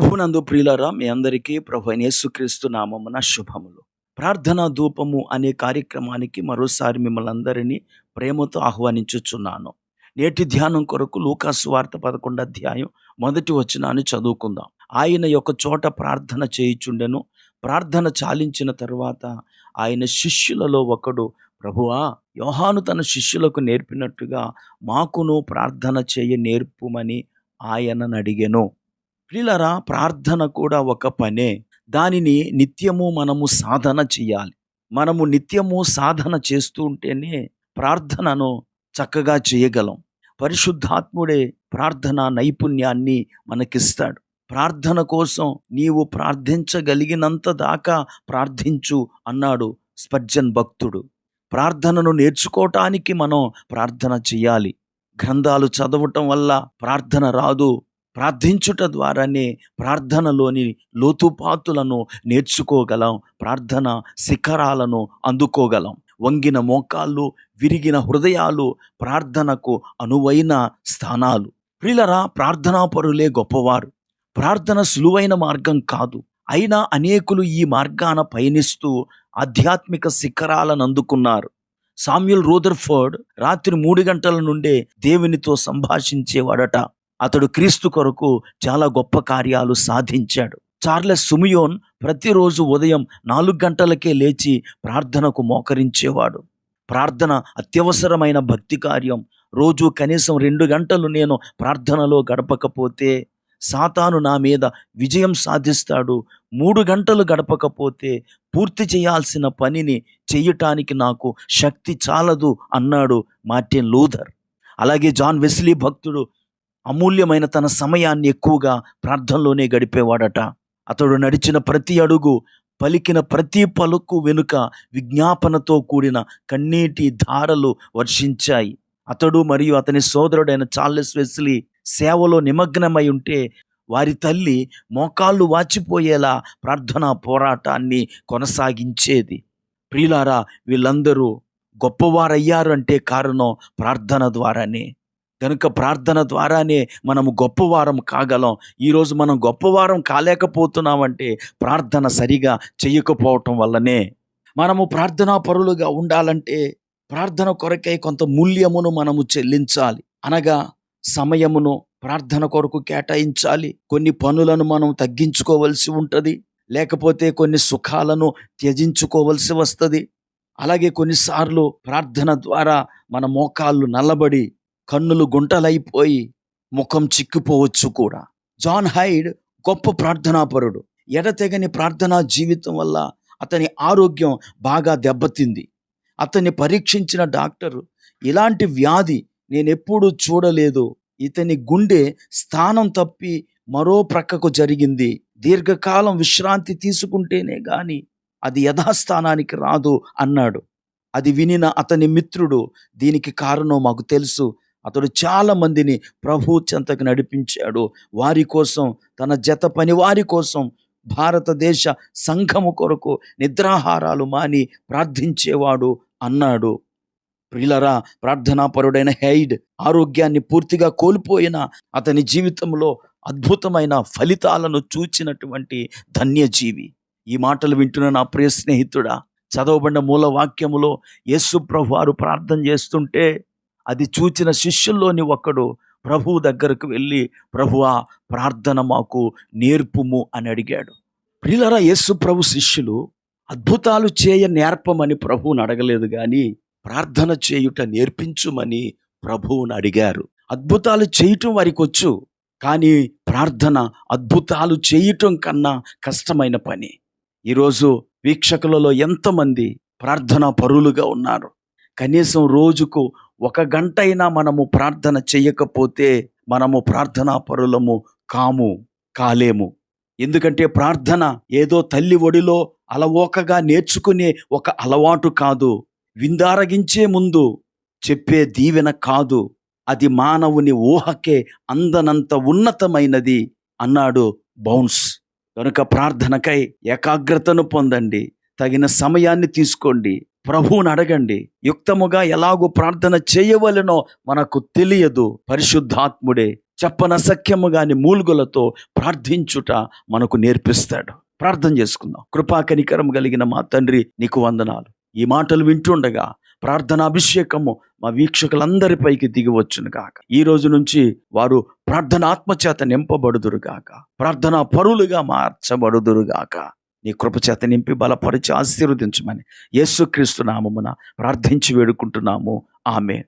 ప్రభునందు ప్రియులరా మీ అందరికీ ప్రభు యేసుక్రీస్తు నామమున శుభములు. ప్రార్థనా ధూపము అనే కార్యక్రమానికి మరోసారి మిమ్మల్ని అందరినీ ప్రేమతో ఆహ్వానించుచున్నాను. నేటి ధ్యానం కొరకు లూకాసు వార్త పదకొండు అధ్యాయం మొదటి వచనాన్ని చదువుకుందాం. ఆయన యొక్క చోట ప్రార్థన చేయుచుండెను. ప్రార్థన చాలించిన తరువాత ఆయన శిష్యులలో ఒకడు ప్రభువా యోహాను తన శిష్యులకు నేర్పినట్టుగా మాకును ప్రార్థన చేయ నేర్పుమని ఆయనను అడిగెను. ప్రిలరా ప్రార్థన కూడా ఒక పనే. దానిని నిత్యము మనము సాధన చేయాలి మనము నిత్యము సాధన చేస్తూ ఉంటేనే ప్రార్థనను చక్కగా చేయగలం. పరిశుద్ధాత్ముడే ప్రార్థన నైపుణ్యాన్ని మనకిస్తాడు. ప్రార్థన కోసం నీవు ప్రార్థించగలిగినంత దాకా ప్రార్థించు అన్నాడు స్పర్జన్ భక్తుడు. ప్రార్థనను నేర్చుకోవటానికి మనం ప్రార్థన చేయాలి గ్రంథాలు చదవటం వల్ల ప్రార్థన రాదు ప్రార్థించుట ద్వారానే ప్రార్థనలోని లోతుపాతులను నేర్చుకోగలం ప్రార్థన శిఖరాలను అందుకోగలం. వంగిన మోకాళ్ళు విరిగిన హృదయాలు ప్రార్థనకు అనువైన స్థానాలు. ప్రిలరా ప్రార్థనా పరులే గొప్పవారు. ప్రార్థన సులువైన మార్గం కాదు. అయినా అనేకులు ఈ మార్గాన పయనిస్తూ ఆధ్యాత్మిక శిఖరాలను అందుకున్నారు. సామ్యుల్ రూదర్ఫర్డ్ రాత్రి మూడు గంటల నుండే దేవునితో సంభాషించేవాడట. అతడు క్రీస్తు కొరకు చాలా గొప్ప కార్యాలు సాధించాడు. చార్లెస్ సుమియోన్ ప్రతిరోజు ఉదయం నాలుగు గంటలకే లేచి ప్రార్థనకు మోకరించేవాడు. ప్రార్థన అత్యవసరమైన భక్తి కార్యం. రోజు కనీసం రెండు గంటలు నేను ప్రార్థనలో గడపకపోతే సాతాను నా మీద విజయం సాధిస్తాడు. మూడు గంటలు గడపకపోతే పూర్తి చేయాల్సిన పనిని చెయ్యటానికి నాకు శక్తి చాలదు అన్నాడు మార్టిన్ లూథర్. అలాగే జాన్ వెస్లీ భక్తుడు అమూల్యమైన తన సమయాన్ని ఎక్కువగా ప్రార్థనలోనే గడిపేవాడట. అతడు నడిచిన ప్రతి అడుగు పలికిన ప్రతి పలుకు వెనుక విజ్ఞాపనతో కూడిన కన్నీటి ధారలు వర్షించాయి. అతడు మరియు అతని సోదరుడైన చార్లెస్ వెస్లీ సేవలో నిమగ్నమై ఉంటే వారి తల్లి మోకాళ్ళు వాచిపోయేలా ప్రార్థనా పోరాటాన్ని కొనసాగించేది. ప్రియులారా వీళ్ళందరూ గొప్పవారయ్యారు అంటే కారణం ప్రార్థన ద్వారానే. కనుక ప్రార్థన ద్వారానే మనము గొప్పవారం కాగలం. ఈరోజు మనం గొప్పవారం కాలేకపోతున్నామంటే ప్రార్థన సరిగా చేయకపోవటం వల్లనే. మనము ప్రార్థనా పరులుగా ఉండాలంటే ప్రార్థన కొరకై కొంత మూల్యమును మనము చెల్లించాలి. అనగా సమయమును ప్రార్థన కొరకు కేటాయించాలి. కొన్ని పనులను మనం తగ్గించుకోవలసి ఉంటుంది. లేకపోతే కొన్ని సుఖాలను త్యజించుకోవలసి వస్తుంది. అలాగే కొన్నిసార్లు ప్రార్థన ద్వారా మన మోకాళ్ళు నల్లబడి కన్నులు గుంటలైపోయి ముఖం చిక్కిపోవచ్చు కూడా. జాన్ హైడ్ గొప్ప ప్రార్థనాపరుడు. ఎడతెగని ప్రార్థనా జీవితం వల్ల అతని ఆరోగ్యం బాగా దెబ్బతింది. అతన్ని పరీక్షించిన డాక్టర్ ఇలాంటి వ్యాధి నేను ఎప్పుడూ చూడలేదు. ఇతని గుండె స్థానం తప్పి మరో ప్రక్కకు జరిగింది. దీర్ఘకాలం విశ్రాంతి తీసుకుంటేనే గాని అది యథాస్థానానికి రాదు అన్నాడు. అది వినిన అతని మిత్రుడు దీనికి కారణం మాకు తెలుసు. అతడు చాలా మందిని ప్రభు చెంతకు నడిపించాడు. వారి కోసం తన జత పని వారి కోసం భారతదేశ సంఘము కొరకు నిద్రాహారాలు మాని ప్రార్థించేవాడు అన్నాడు. ప్రిలరా ప్రార్థనాపరుడైన హెయిడ్ ఆరోగ్యాన్ని పూర్తిగా కోల్పోయిన అతని జీవితంలో అద్భుతమైన ఫలితాలను చూచినటువంటి ధన్యజీవి. ఈ మాటలు వింటున్న నా ప్రియ స్నేహితుడా చదవబడిన మూల వాక్యములో యేసు ప్రభు వారు ప్రార్థన చేస్తుంటే అది చూచిన శిష్యుల్లోని ఒకడు ప్రభువు దగ్గరకు వెళ్ళి ప్రభువా ప్రార్థన మాకు నేర్పుము అని అడిగాడు. ప్రిలరా యేసు ప్రభు శిష్యులు అద్భుతాలు చేయ నేర్పమని ప్రభువుని అడగలేదు కానీ ప్రార్థన చేయుట నేర్పించుమని ప్రభువుని అడిగారు. అద్భుతాలు చేయటం వారికి వచ్చు కానీ ప్రార్థన అద్భుతాలు చేయటం కన్నా కష్టమైన పని. ఈరోజు వీక్షకులలో ఎంతమంది ప్రార్థనా పరులుగా ఉన్నారు. కనీసం రోజుకు ఒక గంట అయినా మనము ప్రార్థన చేయకపోతే మనము ప్రార్థనా పరులము కాము కాలేము. ఎందుకంటే ప్రార్థన ఏదో తల్లి ఒడిలో అలవోకగా నేర్చుకునే ఒక అలవాటు కాదు. విందారగించే ముందు చెప్పే దీవెన కాదు. అది మానవుని ఊహకే అందనంత ఉన్నతమైనది అన్నాడు బౌన్స్. కనుక ప్రార్థనకై ఏకాగ్రతను పొందండి. తగిన సమయాన్ని తీసుకోండి. ప్రభువుని అడగండి యుక్తముగా ఎలాగో ప్రార్థన చేయవలెనో మనకు తెలియదు. పరిశుద్ధాత్ముడే చెప్పనసఖ్యము గాని మూలుగులతో ప్రార్థించుట మనకు నేర్పిస్తాడు. ప్రార్థన చేసుకుందాం. కృపా కనికరం కలిగిన మా తండ్రి నీకు వందనాలు. ఈ మాటలు వింటుండగా ప్రార్థన అభిషేకము మా వీక్షకులందరిపైకి దిగి గాక. ఈ రోజు నుంచి వారు ప్రార్థన ఆత్మచేత నింపబడుదురు గాక. ప్రార్థన పరులుగా మార్చబడుదురు గాక. నీ కృపచేత నింపి బలపరిచి ఆశీర్వదించమని యేసుక్రీస్తు నామమున ప్రార్థించి వేడుకుంటున్నాము. ఆమె